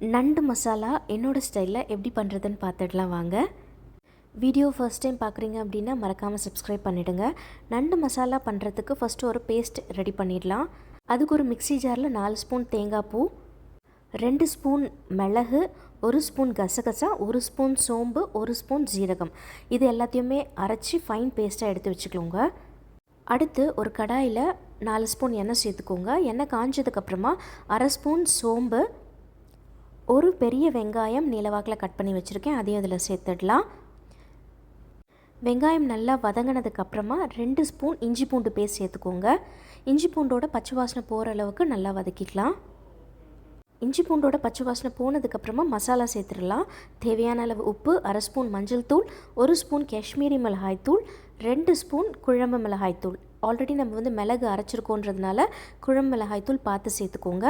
நண்டு மசாலா என்னோடய ஸ்டைலில் எப்படி பண்ணுறதுன்னு பார்த்துடலாம் வாங்க. வீடியோ ஃபர்ஸ்ட் டைம் பார்க்குறீங்க அப்படின்னா மறக்காமல் சப்ஸ்கிரைப் பண்ணிவிடுங்க நண்டு மசாலா பண்ணுறதுக்கு ஃபஸ்ட்டு ஒரு பேஸ்ட் ரெடி பண்ணிடலாம். அதுக்கு ஒரு மிக்ஸி ஜாரில் நாலு ஸ்பூன் தேங்காய் பூ ரெண்டு ஸ்பூன் மிளகு ஒரு ஸ்பூன் கசகசா ஒரு ஸ்பூன் சோம்பு ஒரு ஸ்பூன் ஜீரகம் இது எல்லாத்தையுமே அரைச்சி ஃபைன் பேஸ்ட்டாக எடுத்து வச்சுக்கோங்க. அடுத்து ஒரு கடாயில் நாலு ஸ்பூன் எண்ணெய் சேர்த்துக்கோங்க. எண்ணெய் காஞ்சதுக்கப்புறமா அரை ஸ்பூன் சோம்பு ஒரு பெரிய வெங்காயம் நீலவாக்கில் கட் பண்ணி வச்சுருக்கேன். அதையும் அதில் சேர்த்துடலாம். வெங்காயம் நல்லா வதங்கினதுக்கப்புறமா ரெண்டு ஸ்பூன் இஞ்சி பூண்டு பேஸ்ட் சேர்த்துக்கோங்க. இஞ்சி பூண்டோட பச்சை வாசனை போகிற அளவுக்கு நல்லா வதக்கிக்கலாம். இஞ்சி பூண்டோட பச்சை வாசனை போனதுக்கப்புறமா மசாலா சேர்த்துடலாம். தேவையான அளவு உப்பு அரை ஸ்பூன் மஞ்சள் தூள் ஒரு ஸ்பூன் காஷ்மீரி மிளகாய் தூள் ரெண்டு ஸ்பூன் குழம்பு மிளகாய் தூள். ஆல்ரெடி நம்ம வந்து மிளகு அரைச்சிருக்கோன்றதுனால குழம்பு மிளகாய் தூள் பார்த்து சேர்த்துக்கோங்க.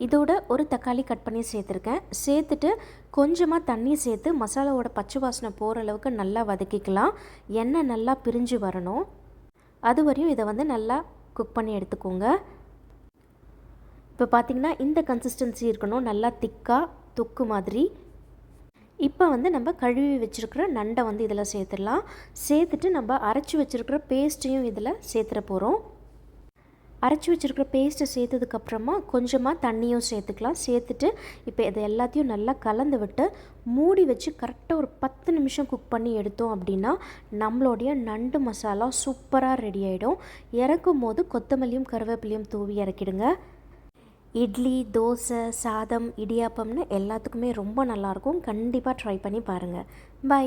இதோட ஒரு தக்காளி கட் பண்ணி சேர்த்துருக்கேன். சேர்த்துட்டு கொஞ்சமாக தண்ணி சேர்த்து மசாலாவோட பச்சை வாசனை போகிற அளவுக்கு நல்லா வதக்கிக்கலாம். எண்ணெய் நல்லா பிரிஞ்சு வரணும். அது வரையும் இதை வந்து நல்லா குக் பண்ணி எடுத்துக்கோங்க. இப்போ பார்த்திங்கன்னா இந்த கன்சிஸ்டன்சி இருக்கணும். நல்லா திக்காக தொக்கு மாதிரி. இப்போ வந்து நம்ம கழுவி வச்சுருக்கிற நண்டை வந்து இதில் சேர்த்துடலாம். சேர்த்துட்டு நம்ம அரைச்சி வச்சுருக்கிற பேஸ்ட்டையும் இதில் சேர்த்துட போகிறோம் அரைச்சி வச்சுருக்கிற பேஸ்ட்டை சேர்த்ததுக்கப்புறமா கொஞ்சமாக தண்ணியும் சேர்த்துக்கலாம். சேர்த்துட்டு இப்போ இதை எல்லாத்தையும் நல்லா கலந்து விட்டு மூடி வச்சு கரெக்டாக ஒரு பத்து நிமிஷம் குக் பண்ணி எடுத்தோம் அப்படின்னா நம்மளுடைய நண்டு மசாலா சூப்பராக ரெடி ஆகிடும் இறக்கும் போது கொத்தமல்லியும் கருவேப்பிலையும் தூவி இறக்கிடுங்க. இட்லி தோசை சாதம் இடியாப்பம்னு எல்லாத்துக்குமே ரொம்ப நல்லாயிருக்கும் கண்டிப்பாக ட்ரை பண்ணி பாருங்கள் பை